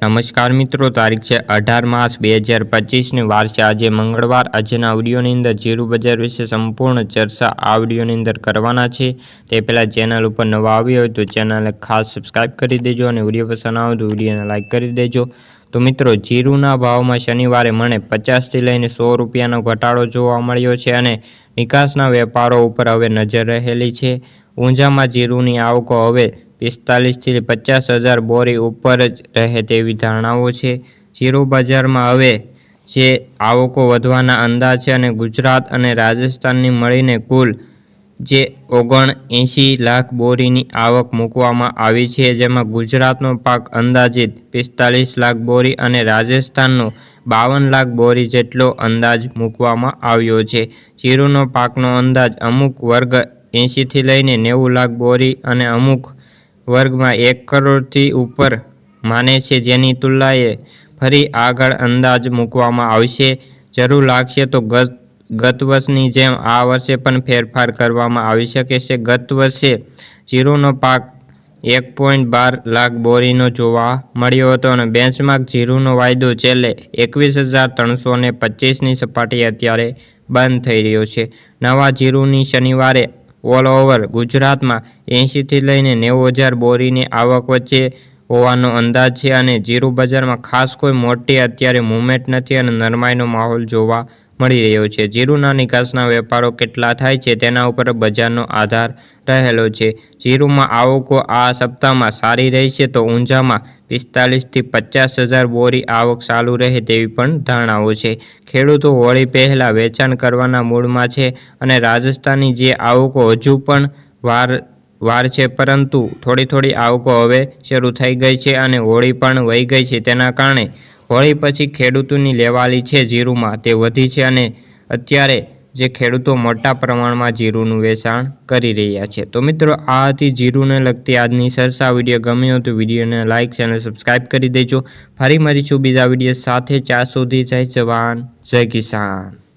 નમસ્કાર મિત્રો, તારીખ છે અઢાર માર્ચ બે હજાર પચીસની વાર છે. આજે મંગળવાર, આજના ઓડિયોની અંદર જીરું બજાર વિશે સંપૂર્ણ ચર્ચા આ ઓડિયોની અંદર કરવાના છે. તે પહેલાં ચેનલ ઉપર નવા આવ્યો હોય તો ચેનલને ખાસ સબસ્ક્રાઇબ કરી દેજો અને વીડિયો પસંદ આવે તો વિડીયોને લાઇક કરી દેજો. તો મિત્રો, જીરુના ભાવમાં શનિવારે મને પચાસથી લઈને સો રૂપિયાનો ઘટાડો જોવા મળ્યો છે અને નિકાસના વેપારો ઉપર હવે નજર રહેલી છે. ઊંઝામાં જીરુની આવકો હવે પિસ્તાલીસથી પચાસ હજાર બોરી ઉપર જ રહે તેવી ધારણાઓ છે. જીરો બજારમાં હવે જે આવકો વધવાના અંદાજ છે અને ગુજરાત અને રાજસ્થાનની મળીને કુલ જે ઓગણ એંશી લાખ બોરીની આવક મૂકવામાં આવી છે, જેમાં ગુજરાતનો પાક અંદાજિત પિસ્તાલીસ લાખ બોરી અને રાજસ્થાનનો બાવન લાખ બોરી જેટલો અંદાજ મૂકવામાં આવ્યો છે. જીરુનો પાકનો અંદાજ અમુક વર્ગ એંશીથી લઈને નેવું લાખ બોરી અને અમુક વર્ગમાં એક કરોડથી ઉપર માને છે, જેની તુલનાએ ફરી આગળ અંદાજ મૂકવામાં આવશે. જરૂર લાગશે તો ગત ગત વર્ષની જેમ આ વર્ષે પણ ફેરફાર કરવામાં આવી શકે છે. ગત વર્ષે જીરુનો પાક એક પોઈન્ટ બાર લાખ બોરીનો જોવા મળ્યો હતો અને બેન્ચમાર્ક જીરુનો વાયદો છેલ્લે એકવીસ હજાર ત્રણસો ને પચીસની સપાટી અત્યારે બંધ થઈ રહ્યો છે. નવા જીરુની શનિવારે ઓલ ઓવર ગુજરાતમાં એંશીથી લઈને નેવું હજાર બોરીની આવક વચ્ચે હોવાનો અંદાજ છે અને જીરું બજારમાં ખાસ કોઈ મોટી અત્યારે મુવમેન્ટ નથી અને નરમાઈનો માહોલ જોવા મળી રહ્યો છે. જીરુના નિકાસના વેપારો કેટલા થાય છે તેના ઉપર બજારનો આધાર રહેલો છે. જીરુમાં આવકો આ સપ્તાહમાં સારી રહેશે તો ઊંઝામાં પિસ્તાલીસથી પચાસ હજાર બોરી આવક ચાલુ રહે તેવી પણ ધારણાઓ છે. ખેડૂતો હોળી પહેલાં વેચાણ કરવાના મૂડમાં છે અને રાજસ્થાનની જે આવકો હજુ પણ વાર વાર છે પરંતુ થોડી થોડી આવકો હવે શરૂ થઈ ગઈ છે અને હોળી પણ વહી ગઈ છે. તેના કારણે હોળી પછી ખેડૂતોની લેવાલી છે જીરુમાં. તે વધી છે અને અત્યારે જે ખેડૂતો મોટા પ્રમાણમાં જીરુંનું વેચાણ કરી રહ્યા છે. તો મિત્રો આ હતી જીરુંને લગતી આજની સરસા વીડિયો ગમ્યો તો વિડીયોને લાઇક ચેનલ સબસ્ક્રાઈબ કરી દેજો. ફરી મળીશું બીજા વીડિયો સાથે. ચાર સુધી જય જવાન, જય કિસાન.